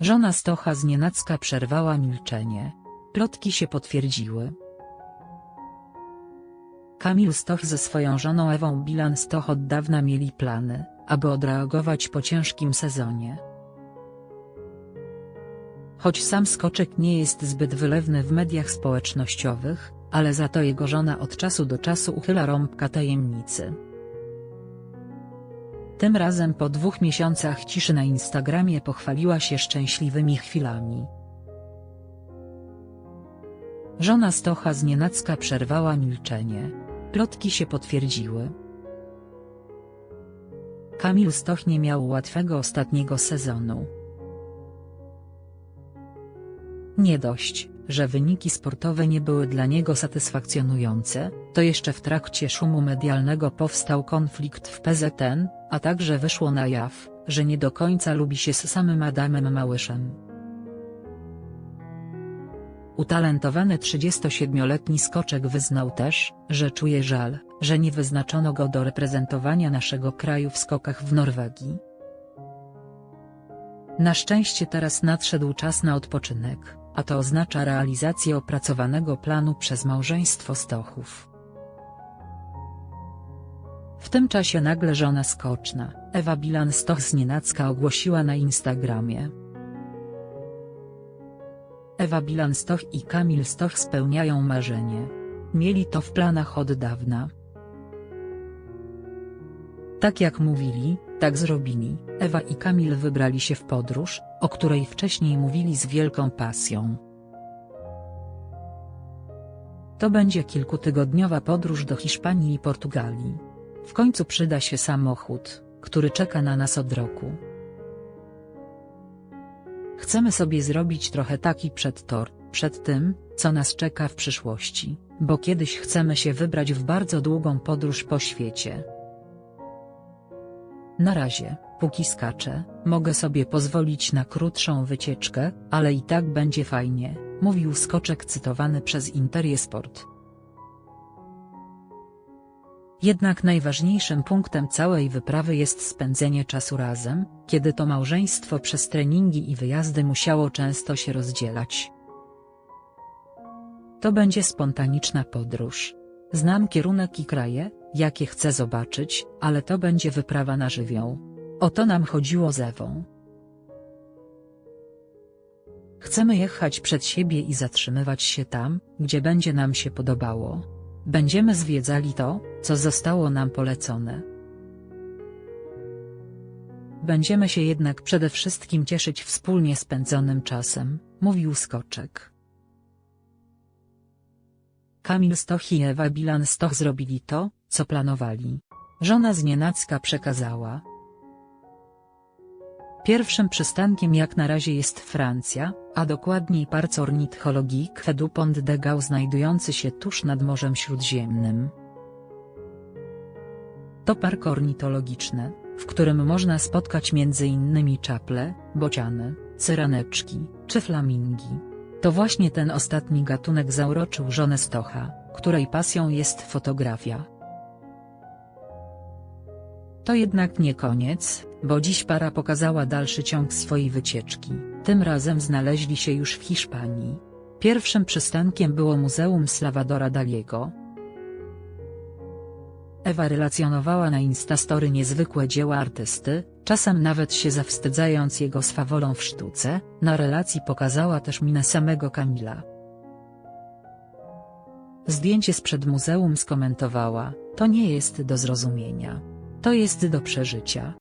Żona Stocha znienacka przerwała milczenie. Plotki się potwierdziły. Kamil Stoch ze swoją żoną Ewą Bilan Stoch od dawna mieli plany, aby odreagować po ciężkim sezonie. Choć sam Skoczek nie jest zbyt wylewny w mediach społecznościowych, ale za to jego żona od czasu do czasu uchyla rąbka tajemnicy. Tym razem po dwóch miesiącach ciszy na Instagramie pochwaliła się szczęśliwymi chwilami. Żona Stocha znienacka przerwała milczenie. Plotki się potwierdziły. Kamil Stoch nie miał łatwego ostatniego sezonu. Nie dość, że wyniki sportowe nie były dla niego satysfakcjonujące, to jeszcze w trakcie szumu medialnego powstał konflikt w PZN, a także wyszło na jaw, że nie do końca lubi się z samym Adamem Małyszem. Utalentowany 37-letni skoczek wyznał też, że czuje żal, że nie wyznaczono go do reprezentowania naszego kraju w skokach w Norwegii. Na szczęście teraz nadszedł czas na odpoczynek, a to oznacza realizację opracowanego planu przez małżeństwo Stochów. W tym czasie nagle żona skoczna, Ewa Bilan Stoch z nienacka ogłosiła na Instagramie. Ewa Bilan Stoch i Kamil Stoch spełniają marzenie. Mieli to w planach od dawna. Tak jak mówili, tak zrobili. Ewa i Kamil wybrali się w podróż, o której wcześniej mówili z wielką pasją. To będzie kilkutygodniowa podróż do Hiszpanii i Portugalii. W końcu przyda się samochód, który czeka na nas od roku. Chcemy sobie zrobić trochę taki przedtor, przed tym, co nas czeka w przyszłości, bo kiedyś chcemy się wybrać w bardzo długą podróż po świecie. Na razie, póki skaczę, mogę sobie pozwolić na krótszą wycieczkę, ale i tak będzie fajnie, mówił skoczek cytowany przez Interię Sport. Jednak najważniejszym punktem całej wyprawy jest spędzenie czasu razem, kiedy to małżeństwo przez treningi i wyjazdy musiało często się rozdzielać. To będzie spontaniczna podróż. Znam kierunek i kraje, jakie chcę zobaczyć, ale to będzie wyprawa na żywioł. O to nam chodziło z Ewą. Chcemy jechać przed siebie i zatrzymywać się tam, gdzie będzie nam się podobało. Będziemy zwiedzali to, co zostało nam polecone. Będziemy się jednak przede wszystkim cieszyć wspólnie spędzonym czasem, mówił Skoczek. Kamil Stoch i Ewa Bilan Stoch zrobili to, co planowali. Żona znienacka przekazała. Pierwszym przystankiem jak na razie jest Francja, a dokładniej Parc Ornithologique du Pont de Gau znajdujący się tuż nad Morzem Śródziemnym. To park ornitologiczny, w którym można spotkać m.in. czaple, bociany, cyraneczki, czy flamingi. To właśnie ten ostatni gatunek zauroczył żonę Stocha, której pasją jest fotografia. To jednak nie koniec, bo dziś para pokazała dalszy ciąg swojej wycieczki, tym razem znaleźli się już w Hiszpanii. Pierwszym przystankiem było Muzeum Salvadora Daliego. Ewa relacjonowała na Instastory niezwykłe dzieła artysty, czasem nawet się zawstydzając jego swawolą w sztuce, na relacji pokazała też minę samego Kamila. Zdjęcie sprzed muzeum skomentowała, to nie jest do zrozumienia. To jest do przeżycia.